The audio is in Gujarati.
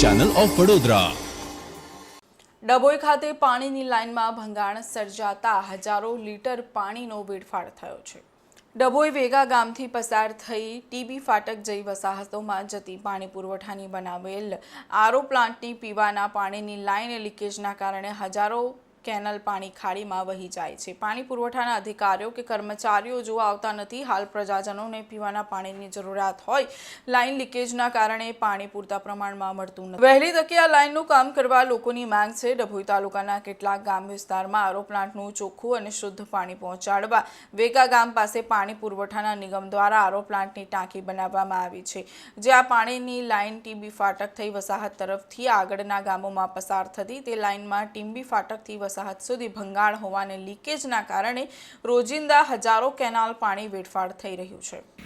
ચેનલ ઓફ વડોદરા ડભોઈ ખાતે પાણીની લાઇનમાં ભંગાણ સર્જાતા હજારો લીટર પાણીનો વેડફાળ થયો છે. ડભોઈ વેગા ગામથી પસાર થઈ ટીબી ફાટક જઈ વસાહતોમાં જતી પાણી પુરવઠાની બનાવેલ આરો પ્લાન્ટની પીવાના પાણીની લાઇન લીકેજના કારણે હજારો કેનલ પાણી ખાડીમાં વહી જાય છે. પાણી પુરવઠાના અધિકારીઓ કે કર્મચારીઓ જોવા આવતા નથી, હાલ પ્રજાજનોને પીવાના પાણીની જરૂરિયાત હોય. લાઇન લીકેજના કારણે પાણી પૂરતા પ્રમાણમાં મળતું નથી. વહેલી તકે આ લાઇનનું કામ કરવા લોકોની માંગ છે. ડભોઈ તાલુકાના કેટલાક ગામ વિસ્તારમાં આરો પ્લાન્ટનું ચોખ્ખું અને શુદ્ધ પાણી પહોંચાડવા વેગા ગામ પાસે પાણી પુરવઠાના નિગમ દ્વારા આરો પ્લાન્ટની ટાંકી બનાવવામાં આવી છે. જે આ પાણીની લાઇન ટીબી ફાટક થઈ વસાહત તરફથી આગળના ગામોમાં પસાર થતી તે લાઇનમાં ટીંબી ફાટકથી વસાહત સુધી ભંગાણ હોવાને લીકેજના કારણે રોજિંદા હજારો કેનાલ પાણી વેડફાટ થઈ રહ્યું છે.